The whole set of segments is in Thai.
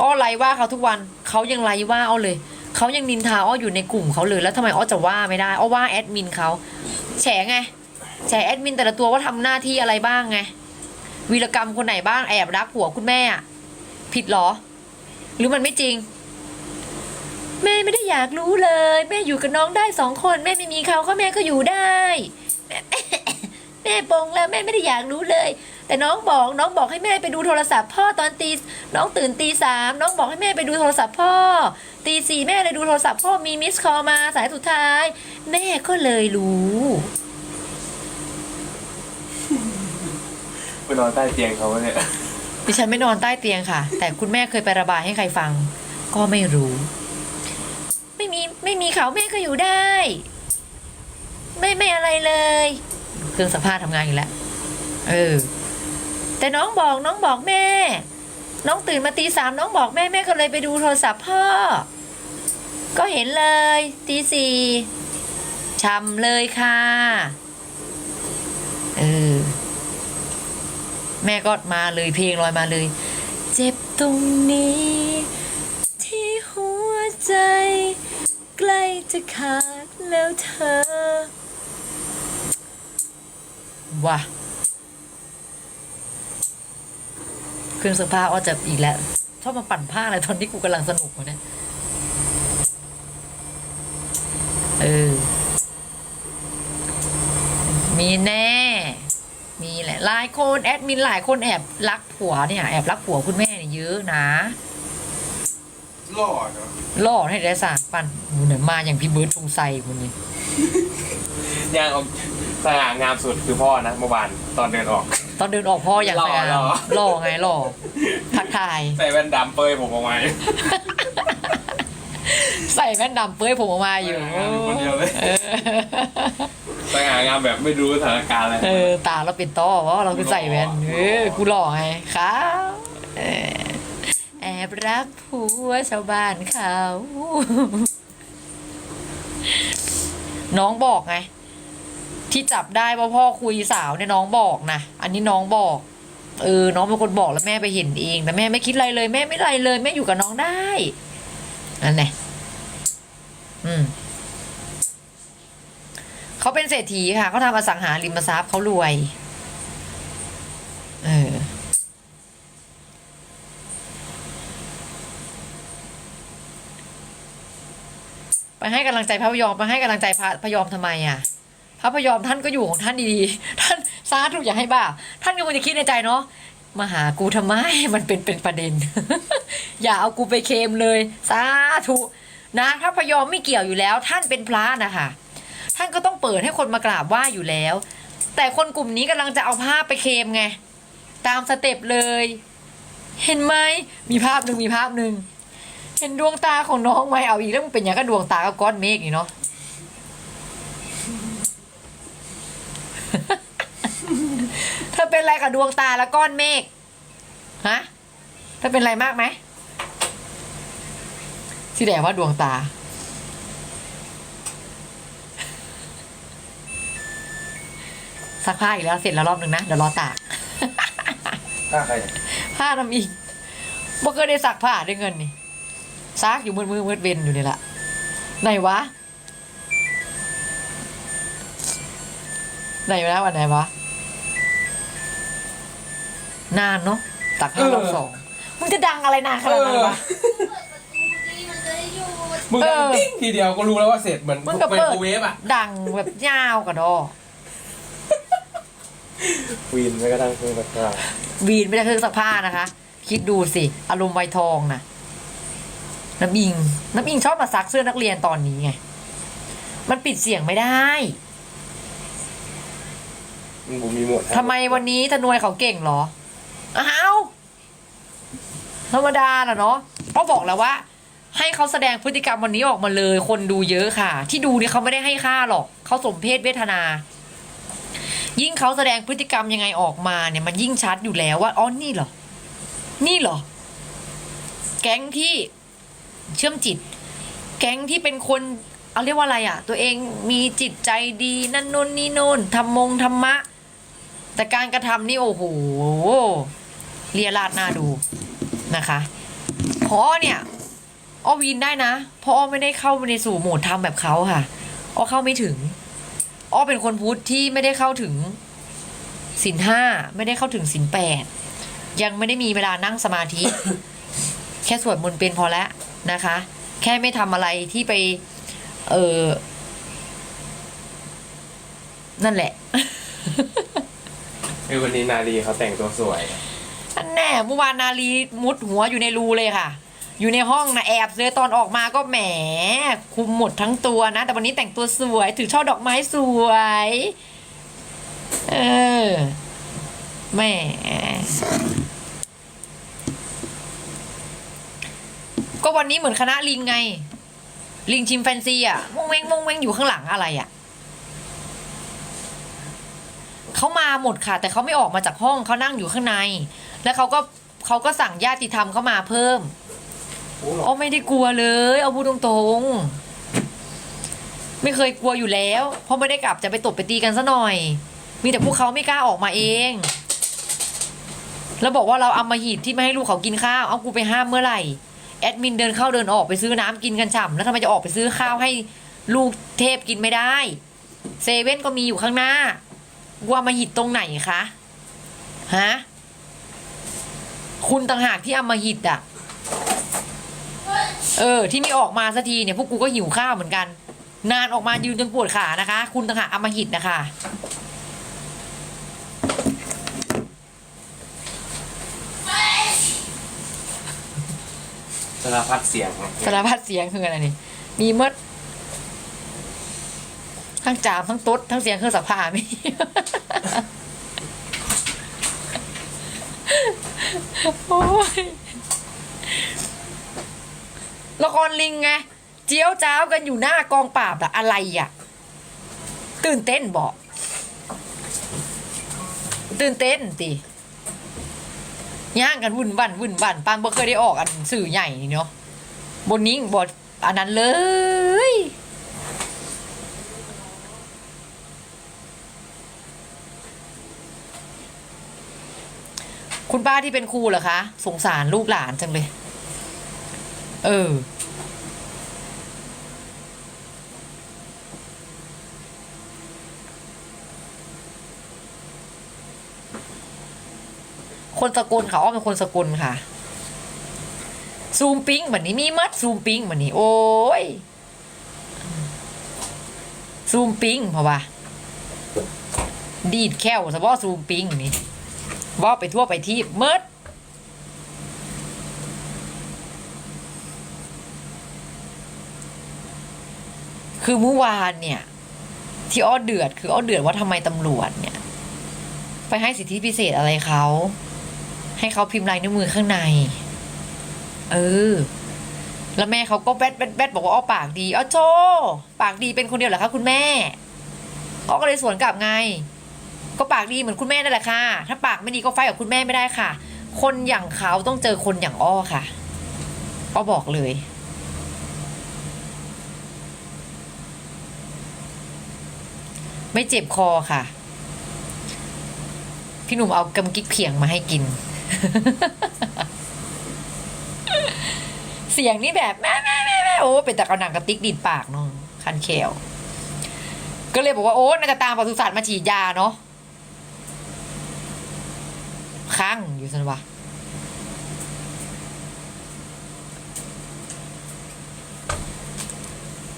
อ้อไลฟ์ว่าเขาทุกวันเขายังไลฟ์ว่าอ้อเลยเขายังนินทาอ้ออยู่ในกลุ่มเขาเลยแล้วทำไมอ้อจะว่าไม่ได้อ้อว่าแอดมินเขาแฉไงแฉแอดมินแต่ละตัวว่าทำหน้าที่อะไรบ้างไงวีรกรรมคนไหนบ้างแอบรักผัวคุณแม่อะผิดเหรอ หรือมันไม่จริง แม่ไม่ได้อยากรู้เลย แม่อยู่กับน้องได้สองคน แม่ไม่มีเขาก็แม่ก็อยู่ได้ แม่ปงแล้วแม่ไม่ได้อยากรู้เลย แต่น้องบอกน้องบอกให้แม่ไปดูโทรศัพท์พ่อตอนตีน้องตื่นตีสามน้องบอกให้แม่ไปดูโทรศัพท์พ่อ ตีสี่แม่เลยดูโทรศัพท์พ่อมีมิสคอลมาสายสุดท้าย แม่ก็เลยรู้ไปนอนใต้เตียงเขาเนี่ยดิฉันไม่นอนใต้เตียงค่ะ แต่คุณแม่เคยไประบายให้ใครฟัง ก็ไม่รู้ ไม่มีไม่มีเขาแม่ก็อยู่ได้ ไม่ไม่อะไรเลย เครื่องสภาพทำงานอยู่แล้ว เออ แต่น้องบอกน้องบอกแม่ น้องตื่นมาตีสามน้องบอกแม่แม่ก็เลยไปดูโทรศัพท์พ่อ ก็เห็นเลยตีสี่ช้ำเลยค่ะเออแม่ก็มาเลยเพลงลอยมาเลย เจ็บตรงนี้ ที่หัวใจ ใกล้จะขาดแล้วเธอว่ะ เครื่องซักผ้าอ้อจะอีกแล้วชอบมาปั่นผ้าอะไรตอนที่กูกำลังสนุกวะเนี่ยเออ มีแน่ มีแหละหลายคนแอดมินหลายคนแอบรักผัวเนี่ยแอบรักผัวคุณแม่เนี่ยเยอะนะหล่อเนาะล่อให้ได้สารปั่นหมูเนี่ยมาอย่างพี่เบิร์ดทงไซคนนี้ย่างเอาสง่างามสุดคือพ่อนะเมื่อวานตอนเดินออก ตอนเดินออกพ่ออย่างหล่อสง่าหล่อ หล่อไงหล่อทักทาย ใส่แว่นดำเปยผมออกมาใส่แว่นดำเป้ยผมออกมาอยู่เออคนเดียวเลยเออสง่างามแบบไม่รู้สถานการณ์อะไรเออตาเราเป็นต้อเพราะว่าเราคือใส่แว่นเออกูหล่อไงครับเออแอบรักผัวชาวบ้านเขา น้องบอกไง ที่จับได้ว่าพ่อคุยสาวเนี่ยน้องบอกนะ อันนี้น้องบอก เออ น้องเป็นคนบอกแล้วแม่ไปเห็นเอง แต่แม่ไม่คิดอะไรเลย แม่ไม่อะไรเลย แม่อยู่กับน้องได้นั่นแหละอืมเขาเป็นเศรษฐีค่ะเขาทำอสังหาริมทรัพย์เขารวย เออไปให้กำลังใจพระพยอมไปให้กำลังใจพระพยอมทำไมอะ พระพยอมท่านก็อยู่ของท่านดีๆ ท่านสาธุอย่าให้บ้า ท่านก็คงจะคิดในใจเนาะมาหากูทำไมมันเป็นเป็นประเด็น อย่าเอากูไปเคมเลย สาธุนะพระพยอมไม่เกี่ยวอยู่แล้ว ท่านเป็นพระนะคะท่านก็ต้องเปิดให้คนมากราบไหว้อยู่แล้ว แต่คนกลุ่มนี้กำลังจะเอาภาพไปเคมไง ตามสเต็ปเลย เห็นไหมมีภาพหนึ่งมีภาพหนึ่งเห็นดวงตาของน้องไหมเอาอีกแล้วมันเป็นอย่างกับดวงตากับก้อนเมฆนี่เนาะ เธอเป็นอะไรกับดวงตาและก้อนเมฆฮะเธอเป็นอะไรมากไหมที่แดงว่าดวงตา ซักผ้าอีกแล้วเสร็จแล้วรอบหนึ่งนะเดี๋ยวรอตากถ้าใครผ้าน้ำอิงบ่เคยได้ซักผ้าด้วยเงินนี่ซักอยู่มืดมือมืดเวนอยู่นี่แหละไหนวะไหนวะวันไหนวะ นานเนาะตักผ้ารอบสองมึงจะดังอะไรนานขนาดนั้นวะ มึงเออ ติ้งทีเดียวก็รู้แล้วว่าเสร็จเหมือนมึงก็ไมเปิดโครเวฟอะดังแบบยาวกระดอวีนไม่กระทั่งเครื่องซักผ้าวีนไม่ได้เครื่องซักผ้านะคะ คิดดูสิ อารมณ์ไวทองนะน้ำอิง น้ำอิงชอบมาซักเสื้อนักเรียนตอนนี้ไง มันปิดเสียงไม่ได้ มึงบุมีหมดทำไมวันนี้ทนวยเขาเก่งเหรอ อ้าวธรรมดาแหละเนาะก็บอกแล้วว่า ให้เขาแสดงพฤติกรรมวันนี้ออกมาเลย คนดูเยอะค่ะ ที่ดูนี่เขาไม่ได้ให้ค่าหรอกเขาสมเพศเวทนา ยิ่งเขาแสดงพฤติกรรมยังไงออกมาเนี่ยมันยิ่งชัดอยู่แล้วว่าอ๋อนี่เหรอ นี่เหรอ แก๊งที่เชื่อมจิต แก๊งที่เป็นคนเอาเรียกว่าอะไรอะ ตัวเองมีจิตใจดีนั่นนู่นนี่โน่นทำมงธรรมะ แต่การกระทำนี่โอ้โห เรียราดหน้าดูนะคะคของอ้อเนี่ยอ้อวีนได้นะเพราะอ้อไม่ได้เข้าไปในสู่โหมดทำแบบเขาค่ะอ้อเข้าไม่ถึงอ้อเป็นคนพุทธที่ไม่ได้เข้าถึงศีลห้าไม่ได้เข้าถึงศีลแปดยังไม่ได้มีเวลานั่งสมาธิ แค่สวดมนต์เป็นพอแล้วนะคะ แค่ไม่ทำอะไรที่ไป เออนั่นแหละคือวันนี้นาลีเขาแต่งตัวสวย อันแน่เมื่อวานนาลีมุดหัวอยู่ในรูเลยค่ะ อยู่ในห้องนะแอบเลยตอนออกมาก็แหม คุมหมดทั้งตัวนะ แต่วันนี้แต่งตัวสวย ถือช่อดอกไม้สวย เออแหมก็วันนี้เหมือนคณะลิงไง ลิงชิมแฟนซีอะวงเวงวงเวงอยู่ข้างหลังอะไรอะเขามาหมดค่ะ แต่เขาไม่ออกมาจากห้องเขานั่งอยู่ข้างใน แล้วเขาก็เขาก็สั่งญาติธรรมเข้ามาเพิ่มอ้อไม่ได้กลัวเลย เอาพูดตรงๆ ไม่เคยกลัวอยู่แล้ว เพราะไม่ได้กลับจะไปตบไปตีกันซะหน่อย มีแต่พวกเขาไม่กล้าออกมาเอง แล้วบอกว่าเราเอามาหิดที่ไม่ให้ลูกเขากินข้าว เอากูไปห้ามเมื่อไหร่ แอดมินเดินเข้าเดินออกไปซื้อน้ำกินกันฉ่ำแล้วทำไมจะออกไปซื้อข้าวให้ลูกเทพกินไม่ได้ เซเว่นก็มีอยู่ข้างหน้าว่ามาหิดตรงไหนคะ ฮะ คุณต่างหากที่เอามาหิดอะ เออ ที่ไม่ออกมาสักทีเนี่ยพวกกูก็หิวข้าวเหมือนกัน นานออกมายืนจนปวดขานะคะ คุณต่างหากเอามาหิดนะคะสารพัดเสียงสารพัดเสียงคืออะไรนี่ มีหมดทั้งจามทั้งต๊ดทั้งเสียงเครื่องสักผ้ามี โอ้ยละครลิงไง เจียวจ้าวกันอยู่หน้ากองปราบอะอะไรอะตื่นเต้นบอก ตื่นเต้นติย่างกันวุ่นวันวุ่นวันปานบ่เคยได้ออกอันสื่อใหญ่นี่เนาะบนนี้บทอันนั้นเลย คุณป้าที่เป็นครูเหรอคะ สงสารลูกหลานจังเลย เออ คนสกุลค่ะอ้อเป็นคนสกุลค่ะ ซูมปิ้งเหมือนนี้มีมัดซูมปิ้งเหมือนนี้ โอ้ย ซูมปิ้งเพราะว่า ดีดแค่วเฉพาะซูมปิ้งนี่ ว่าไปทั่วไปที่เมิดคือเมื่อวานเนี่ย ที่อ้อเดือด คืออ้อเดือดว่าทำไมตำรวจเนี่ย ไปให้สิทธิพิเศษอะไรเขา ให้เขาพิมพ์ลายนิ้วมือข้างใน เออ แล้วแม่เขาก็แบดแบดแบดบอกว่าอ้อปากดีอ้อโจ ปากดีเป็นคนเดียวเหรอคะคุณแม่อ้อก็เลยสวนกลับไง ก็ปากดีเหมือนคุณแม่นั่นแหละค่ะ ถ้าปากไม่ดีก็ไฟกับคุณแม่ไม่ได้ค่ะ คนอย่างเขาต้องเจอคนอย่างอ้อค่ะอ้อบอกเลยไม่เจ็บคอค่ะ พี่หนุ่มเอากำกิ๊กเพียงมาให้กิน เสียงนี่แบบแม่แม่แม่แม่โอ้เป็นตะกระหนังกระติกดีดปากเนาะคันแควก็เลยบอกว่าโอ้น่าจะตามปศุสัตว์มาฉีดยาเนาะ ค้างอยู่สันวะ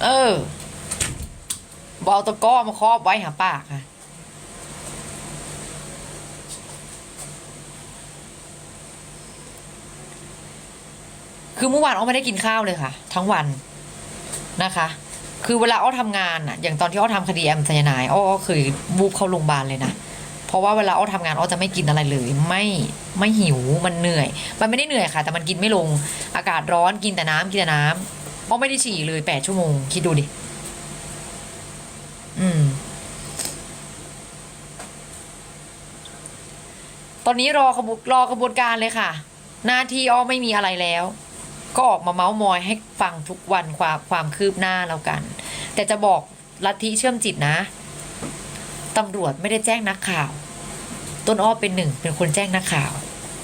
เออบอาตะก้อมาครอบไว้หาปากค่ะคือเมื่อวานอ้อไม่ได้กินข้าวเลยค่ะ ทั้งวันนะคะ คือเวลาอ้อทำงานอะอย่างตอนที่อ้อทำคดีแอมไซยานด์อ้อก็เคยบูบเข้าโรงพยาบาลเลยนะ เพราะว่าเวลาอ้อทำงานอ้อจะไม่กินอะไรเลย ไม่ไม่หิวมันเหนื่อย มันไม่ได้เหนื่อยค่ะ แต่มันกินไม่ลงอากาศร้อนกินแต่น้ำกินแต่น้ำอ้อไม่ได้ฉี่เลยแปดชั่วโมง คิดดูดิอืม ตอนนี้รอขบวนรอกระบวนการเลยค่ะ หน้าที่อ้อไม่มีอะไรแล้ว ก็ออกมาเมาส์มอยให้ฟังทุกวันความความคืบหน้าแล้วกัน แต่จะบอกลัทธิเชื่อมจิตนะ ตำรวจไม่ได้แจ้งนักข่าว ต้นอ้อเป็นหนึ่งเป็นคนแจ้งนักข่าว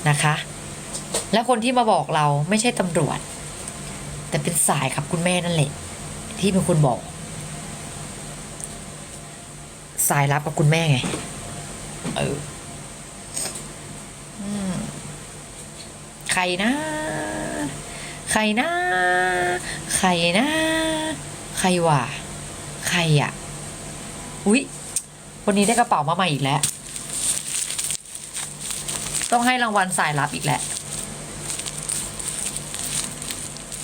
นะคะ และคนที่มาบอกเราไม่ใช่ตำรวจ แต่เป็นสายครับคุณแม่นั่นแหละที่เป็นคนบอก สายลับกับคุณแม่ไงเออใครนะ ใครนะ ใครนะ ใครวะใครอะ อุ๊ย วันนี้ได้กระเป๋ามาใหม่อีกแล้ว ต้องให้รางวัลสายลับอีกแหละ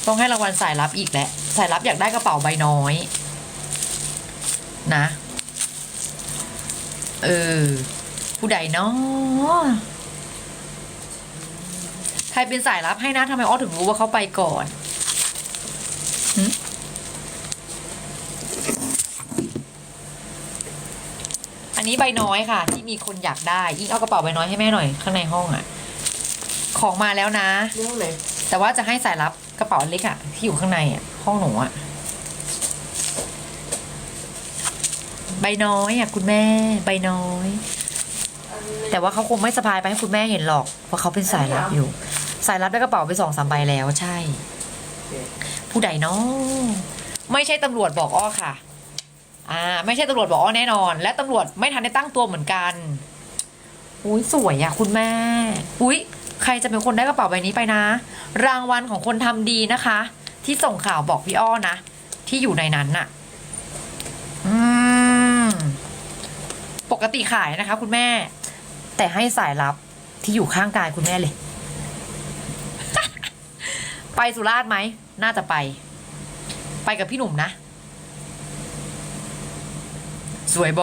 ต้องให้รางวัลสายลับอีกแหละสายลับอยากได้กระเป๋าใบน้อย นะ เออ ผู้ใดเนาะใครเป็นสายลับให้นะทำไมอ้อถึงรู้ว่าเขาไปก่อนหึอั นนี้ใบน้อยค่ะ ที่มีคนอยากได้ยิ่งเอากระเป๋าใบน้อยให้แม่หน่อยข้างในห้องอะของมาแล้วนะ เรื่องไหนแต่ว่าจะให้สายลับกระเป๋าเล็กอะที่อยู่ข้างในอะห้องหนูอะใบน้อยอะคุณแม่ใบน้อย แต่ว่าเขาคงไม่สะพายไปให้คุณแม่เห็นหรอกเพราะเขาเป็นสายลับอยู่ สายลับได้กระเป๋าไปสองสามใบแล้วใช่ ผู้ใดเนาะไม่ใช่ตำรวจบอกอ้อค่ะ อ่าไม่ใช่ตำรวจบอกอ้อแน่นอน และตำรวจไม่ทันได้ตั้งตัวเหมือนกันอุ้ยสวยอะคุณแม่อุ้ยใครจะเป็นคนได้กระเป๋าใบนี้ไปนะ รางวัลของคนทำดีนะคะ ที่ส่งข่าวบอกพี่อ้อนะ ที่อยู่ในนั้นน่ะ อืม ปกติขายนะคะ คุณแม่ แต่ให้สายลับที่อยู่ข้างกายคุณแม่เลย ไปสุราษฎร์ไหม น่าจะไป ไปกับพี่หนุ่มนะ สวยโบ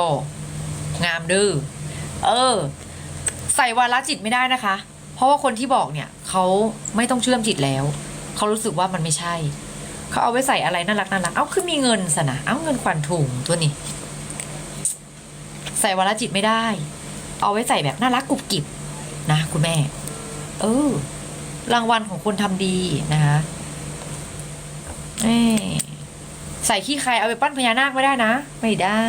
งามดื้อเออ ใส่วาระจิตไม่ได้นะคะ เพราะว่าคนที่บอกเนี่ยเขาไม่ต้องเชื่อมจิตแล้ว เขารู้สึกว่ามันไม่ใช่ เขาเอาไว้ใส่อะไรน่ารักน่ารัก เอ้าคือมีเงินสนะเอ้าเงินขวัญถุงตัวนี้ ใส่วาระจิตไม่ได้ เอาไว้ใส่แบบน่ารักกุบกิบนะคุณแม่ เออ รางวัลของคนทำดีนะคะใส่ขี้ใครเอาไปปั้นพญานาคไม่ได้นะ ไม่ได้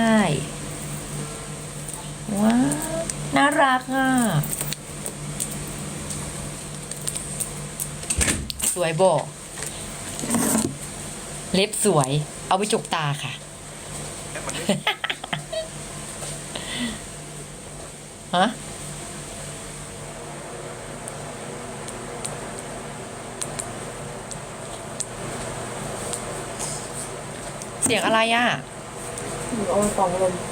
ว้าน่ารักอะ สวยโบเล็บสวย เอาไปจกตาค่ะฮะเสียงอะไรอะอาไปฟังลม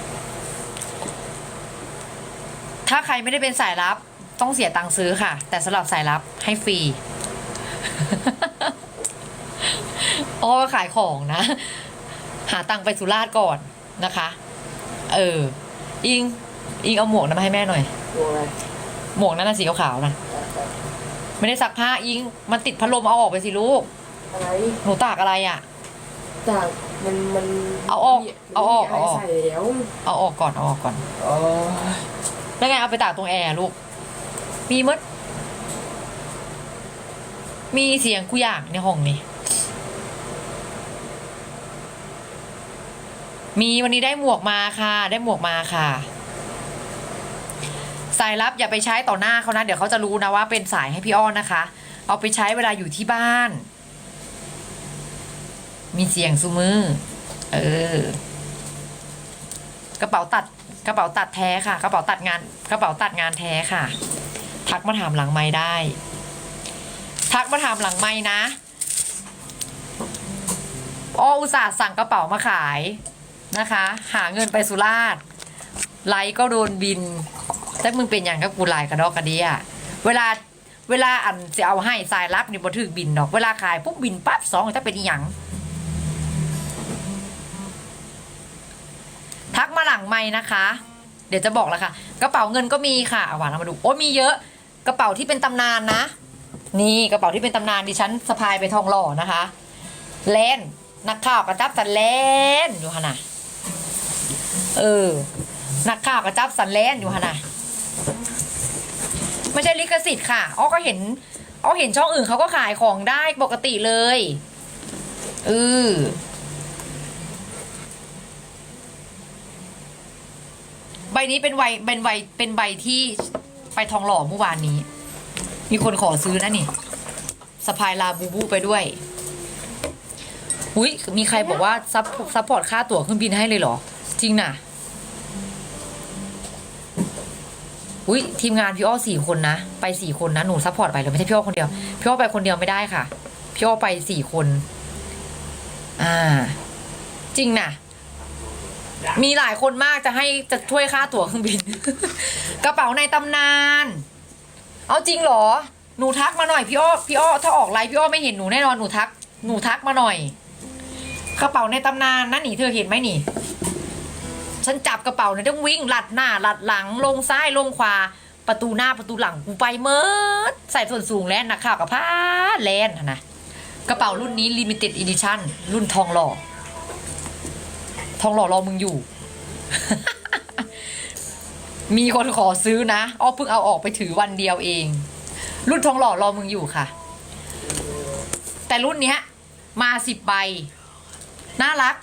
ถ้าใครไม่ได้เป็นสายลับ ต้องเสียตังค์ซื้อค่ะ แต่สำหรับสายลับให้ฟรีอ้อขายของนะ หาตังค์ไปสุราษฎร์ก่อนนะคะ เออ อิง อิงเอาหมวกนั้นมาให้แม่หน่อยตัวอะไรหมวกนั้นน่ะสีขาวๆนะ ไม่ได้ซักผ้าอิง มันติดพัดลมเอาออกไปสิลูก อะไร หนูตากอะไรอะจากมันมัน เอาออก เอาออกมีะไรเอาออกใส่แล้วเอาออกก่อน เอาออกก่อน อ๋อ แล้วไงเอาไปตากตรงแอร์ลูก มีมด มีเสียงกูอยากในห้องนี้ มีวันนี้ได้หมวกมาค่ะ ได้หมวกมาค่ะ สายลับอย่าไปใช้ต่อหน้าเขานะ เดี๋ยวเขาจะรู้นะว่าเป็นสายให้พี่อ้อนนะคะ เอาไปใช้เวลาอยู่ที่บ้าน มีเสียงซูมือ เออกระเป๋าตัด กระเป๋าตัดแท้ค่ะ กระเป๋าตัดงาน กระเป๋าตัดงานแท้ค่ะ ทักมาถามหลังไม้ได้ ทักมาถามหลังไม้นะอ้ออุตส่าห์สั่งกระเป๋ามาขายนะคะ หาเงินไปสุราษฎร์ไลก็โดนบินแต่มึงเป็นอย่างกับกูไลกระดอกกระเดียเวลาเวลาอันจะเอาให้สายรับนี่บ่ถึกบินดอก เวลาขายปุ๊บบินปั๊บสองจะเป็นอย่าง ทักมาหลังไม่นะคะ เดี๋ยวจะบอกแล้วค่ะ กระเป๋าเงินก็มีค่ะเอาหวานเอามาดูโอ้มีเยอะกระเป๋าที่เป็นตำนานนะ นี่กระเป๋าที่เป็นตำนานดิฉันสะพายไปทองหล่อนะคะแลนนักข่าวกระจับสันแลนอยู่ฮะนะเออนักข่าวกระจับสันแลนอยู่ฮะนะไม่ใช่ลิขสิทธิ์ค่ะอ้อก็เห็นอ้อเห็นช่องอื่นเขาก็ขายของได้ปกติเลยเออ ใบนี้เป็นใบเป็นใบเป็นใบที่ไปทองหล่อเมื่อวานนี้ มีคนขอซื้อนะนี่พายลาบูบูไปด้วย อุ้ยมีใครบอกว่าซับซัพพอร์ตค่าตั๋วเครื่องบินให้เลยเหรอ จริงน่ะ อุ้ยทีมงานพี่อ้อสี่คนนะ ไปสี่คนนะหนูซัพพอร์ตไปเลยไม่ใช่พี่อ้อคนเดียว พี่อ้อไปคนเดียวไม่ได้ค่ะ พี่อ้อไปสี่คน อ่า จริงน่ะ มีหลายคนมากจะให้จะช่วยค่าตั๋วเครื่องบิน กระเป๋าในตำนาน เอาจริงเหรอ หนูทักมาหน่อยพี่อ้อพี่อ้อถ้าออกไลน์พี่อ้อไม่เห็นหนูแน่นอนหนูทัก หนูทักมาหน่อย กระเป๋าในตำนานนั่นนี่เธอเห็นไหมนี่ฉันจับกระเป๋าเนี่ยต้องวิ่งหลัดหน้าหลัดหลังลงซ้ายลงขวาประตูหน้าประตูหลังกูไปเมิดใส่ส่วนสูงแลนนักข่าวกับผ้าแลนนะกระเป๋ารุ่นนี้ limited edition รุ่นทองหล่อ ทองหล่อรอมึงอยู่ มีคนขอซื้อนะอ้อเพิ่งเอาออกไปถือวันเดียวเอง รุ่นทองหล่อรอมึงอยู่ค่ะ แต่รุ่นเนี้ย มาสิบใบ น่ารัก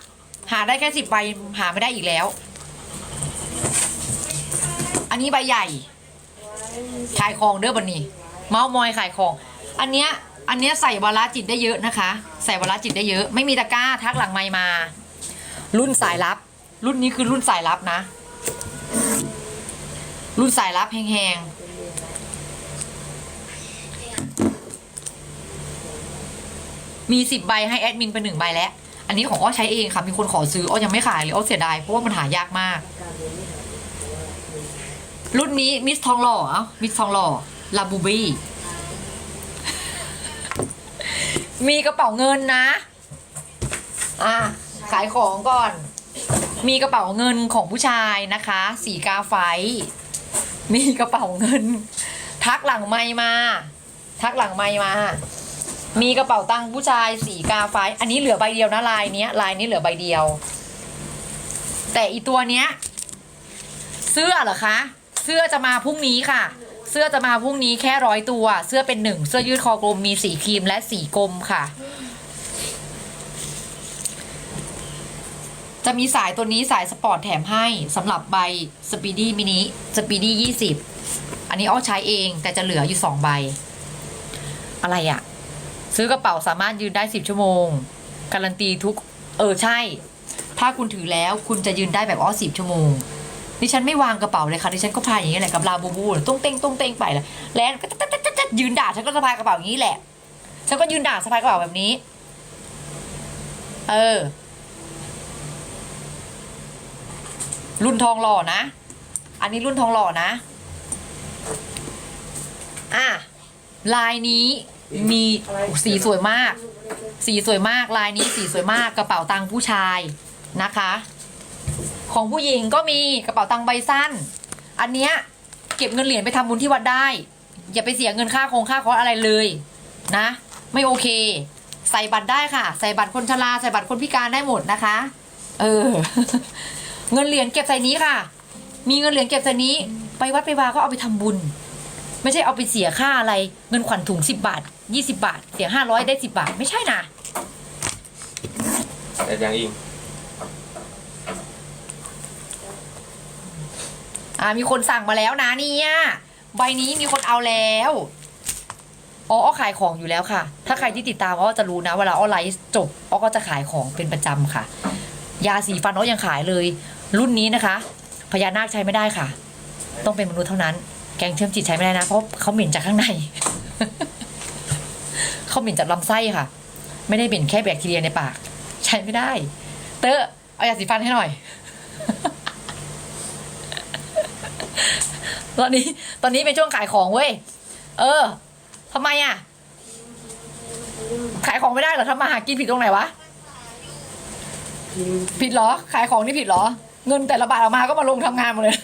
หาได้แค่สิบใบหาไม่ได้อีกแล้ว อันนี้ใบใหญ่ ขายของเด้อบันนี้ เมาส์มอยขายของ อันเนี้ยอันเนี้ยใส่วาระจิตได้เยอะนะคะ ใส่วาระจิตได้เยอะ ไม่มีตะกร้าทักหลังไมมา รุ่นสายลับ รุ่นนี้คือรุ่นสายลับนะ รุ่นสายลับแหงๆมีสิบใบให้แอดมินไปหนึ่งใบแล้ว อันนี้ของอ้อใช้เองค่ะ มีคนขอซื้ออ้อยังไม่ขายเลยอ้อเสียดายเพราะว่ามันหายากมาก รุ่นนี้มิสทองหล่อเอ้ามิสทองหล่อลาบูบี้มีกระเป๋าเงินนะ อะ ขายของก่อน มีกระเป๋าเงินของผู้ชายนะคะ สีกาไฟ มีกระเป๋าเงิน ทักหลังไมมา ทักหลังไมมา มีกระเป๋าตังค์ผู้ชาย สีกาไฟ อันนี้เหลือใบเดียวนะลายเนี้ยลายนี้เหลือใบเดียว แต่อีตัวเนี้ย เสื้อเหรอคะ เสื้อจะมาพรุ่งนี้ค่ะเสื้อจะมาพรุ่งนี้แค่ร้อยตัว เสื้อเป็นหนึ่ง เสื้อยืดคอกลมมีสีครีมและสีกลมค่ะ จะมีสายตัวนี้สายสปอร์ตแถมให้สำหรับใบสปีดี้มินิสปีดี้ยี่สิบอันนี้อ้อใช้เองแต่จะเหลืออยู่สองใบ อะไรอะซื้อกระเป๋าสามารถยืนได้สิบชั่วโมง การันตีทุก เออใช่ ถ้าคุณถือแล้วคุณจะยืนได้แบบอ้อสิบชั่วโมงดิฉันไม่วางกระเป๋าเลยค่ะดิฉันก็พายอย่างนี้แหละกับลาบูบูตุ้งเต้งตุ้งเต้งไปแหละแล้วก็ตัดตัดตัดตัดยืนด่าฉันก็สะพายกระเป๋าอย่างนี้แหละฉันก็ยืนด่าสะพายกระเป๋าแบบนี้ เออ รุ่นทองหล่อนะ อันนี้รุ่นทองหล่อนะ อะลายนี้มีสีสวยมาก สีสวยมาก ลายนี้สีสวยมาก กระเป๋าตังค์ผู้ชายนะคะ ของผู้หญิงก็มีกระเป๋าตังค์ใบสั้น อันเนี้ยเก็บเงินเหรียญไปทำบุญที่วัดได้ อย่าไปเสียเงินค่าโครงค่าคอร์สอะไรเลยนะ ไม่โอเค ใส่บัตรได้ค่ะ ใส่บัตรคนชราใส่บัตรคนพิการได้หมดนะคะ เออ เงินเหรียญเก็บใส่นี้ค่ะ มีเงินเหรียญเก็บใส่นี้ ไปวัดไปวาก็เอาไปทำบุญ ไม่ใช่เอาไปเสียค่าอะไร เงินขวัญถุงสิบบาทยี่สิบาท เสียห้าร้อยได้สิบาท ไม่ใช่นะแต่ยังอิงอ่ามีคนสั่งมาแล้วนะเนี่ยใบนี้มีคนเอาแล้วอ๋ออ้อขายของอยู่แล้วค่ะ ถ้าใครที่ติดตามอ้อจะรู้นะ เวลาอ้อไลฟ์จบอ้อก็จะขายของเป็นประจำค่ะ ยาสีฟันอ้อยังขายเลย รุ่นนี้นะคะ พญานาคใช้ไม่ได้ค่ะ ต้องเป็นมนุษย์เท่านั้น แกงเชื่อมจิตใช้ไม่ได้นะ เพราะเขาเหม็นจากข้างใน เขาเหม็นจากลำไส้ค่ะ ไม่ได้เหม็นแค่แบคทีเรียในปาก ใช้ไม่ได้ เตอเอายาสีฟันให้หน่อย ตอนนี้ ตอนนี้เป็นช่วงขายของเว้ย เออทำไมอะ ขายของไม่ได้เหรอทำมาหากินผิดตรงไหนวะ ผิดเหรอ ขายของนี่ผิดเหรอ เงินแต่ละบาทออกมาก็มาลงทำงานหมดเลย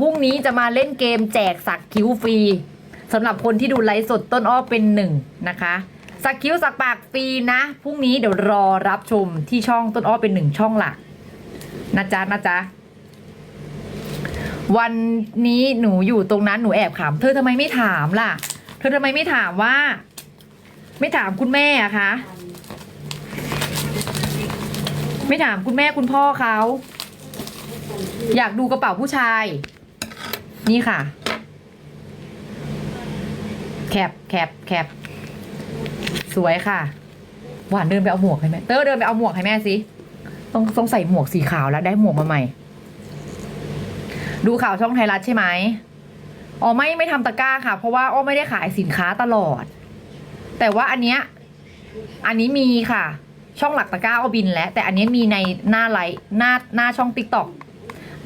พรุ่งนี้จะมาเล่นเกมแจกสักคิ้วฟรีสำหรับคนที่ดูไลฟ์สดต้นอ้อเป็นหนึ่งนะคะ สักคิ้วสักปากฟรีนะพรุ่งนี้เดี๋ยวรอรับชมที่ช่องต้นอ้อเป็นหนึ่งช่องหลักนะจ๊ะนะจ๊ะวันนี้หนูอยู่ตรงนั้นหนูแอบขำเธอทำไมไม่ถามล่ะ เธอทำไมไม่ถามว่า ไม่ถามคุณแม่อะคะ ไม่ถามคุณแม่คุณพ่อเขา อยากดูกระเป๋าผู้ชาย นี่ค่ะ แคปแคปแคปสวยค่ะ หวานเดินไปเอาหมวกให้แม่ เตอร์เดินไปเอาหมวกให้แม่สิ ต้องต้องใส่หมวกสีขาวแล้วได้หมวกมาใหม่ ดูข่าวช่องไทยรัฐใช่ไหม อ๋อไม่ไม่ทำตะกร้าค่ะ เพราะว่าอ้อไม่ได้ขายสินค้าตลอด แต่ว่าอันเนี้ยอันนี้มีค่ะ ช่องหลักตะกร้าอ้อบินแล้ว แต่อันนี้มีในหน้าไลฟ์หน้าหน้าช่องติ๊กต็อก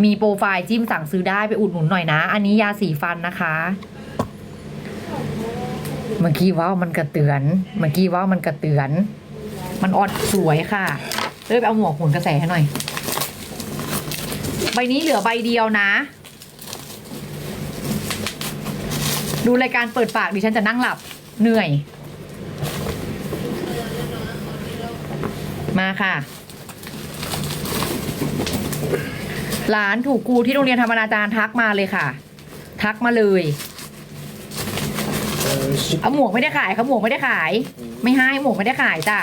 มีโปรไฟล์จิ้มสั่งซื้อได้ไปอุดหนุนหน่อยนะ อันนี้ยาสีฟันนะคะ เมื่อกี้ว่าวมันกระเตือน เมื่อกี้ว่าวมันกระเตือน มันออดสวยค่ะเริ่มเอาหมวกหุ่นกระแสให้หน่อย ใบนี้เหลือใบเดียวนะ ดูรายการเปิดปากดิฉันจะนั่งหลับเหนื่อย มาค่ะ หลานถูกครูที่โรงเรียนธรรมนาจารย์ทักมาเลยค่ะ ทักมาเลย เอาหมวกไม่ได้ขายเขาหมวกไม่ได้ขาย ไม่ให้หมวกไม่ได้ขายจ้ะ